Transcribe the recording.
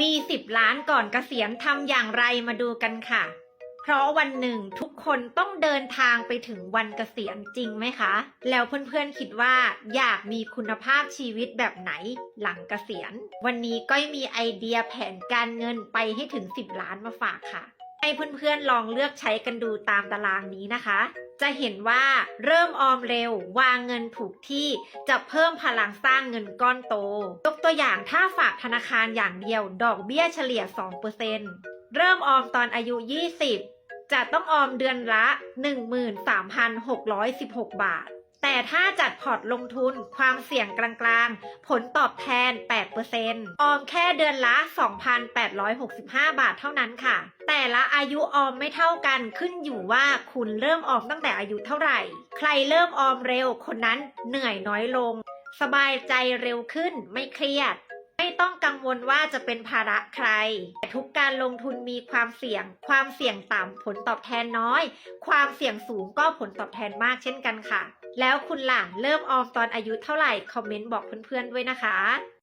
มี10ล้านก่อนเกษียณทำอย่างไรมาดูกันค่ะ เพราะวันหนึ่งทุกคนต้องเดินทางไปถึงวันเกษียณจริงไหมคะ แล้วเพื่อนๆคิดว่าอยากมีคุณภาพชีวิตแบบไหนหลังเกษียณ วันนี้ก้อยมีไอเดียแผนการเงินไปให้ถึง 10 ล้านมาฝากค่ะ ให้เพื่อนๆลองเลือกใช้กันดูตามตารางนี้นะคะ จะเห็นว่าเริ่มออมเร็ว วางเงินถูกที่จะเพิ่มพลังสร้างเงินก้อนโต ยกตัวอย่างถ้าฝากธนาคารอย่างเดียว ดอกเบี้ยเฉลี่ย 2%เริ่มออมตอนอายุ 20 จะต้องออมเดือนละ 13,616 บาท แต่ถ้าจัดพอร์ตลงทุนความเสี่ยงกลางๆ ผลตอบแทน 8%ออมแค่เดือนละ 2,865 บาทเท่านั้นค่ะ แต่ละอายุออมไม่เท่ากันขึ้นอยู่ว่าคุณเริ่มออมตั้งแต่อายุเท่าไหร่ ใครเริ่มออมเร็วคนนั้นเหนื่อยน้อยลง สบายใจเร็วขึ้นไม่เครียดไม่ต้องกังวลว่าจะเป็นภาระใคร แต่ทุกการลงทุนมีความเสี่ยง ความเสี่ยงต่ำผลตอบแทนน้อย ความเสี่ยงสูงก็ผลตอบแทนมากเช่นกันค่ะ แล้วคุณล่ะเริ่มออมตอนอายุเท่าไหร่ คอมเมนต์บอกเพื่อนๆด้วยนะคะ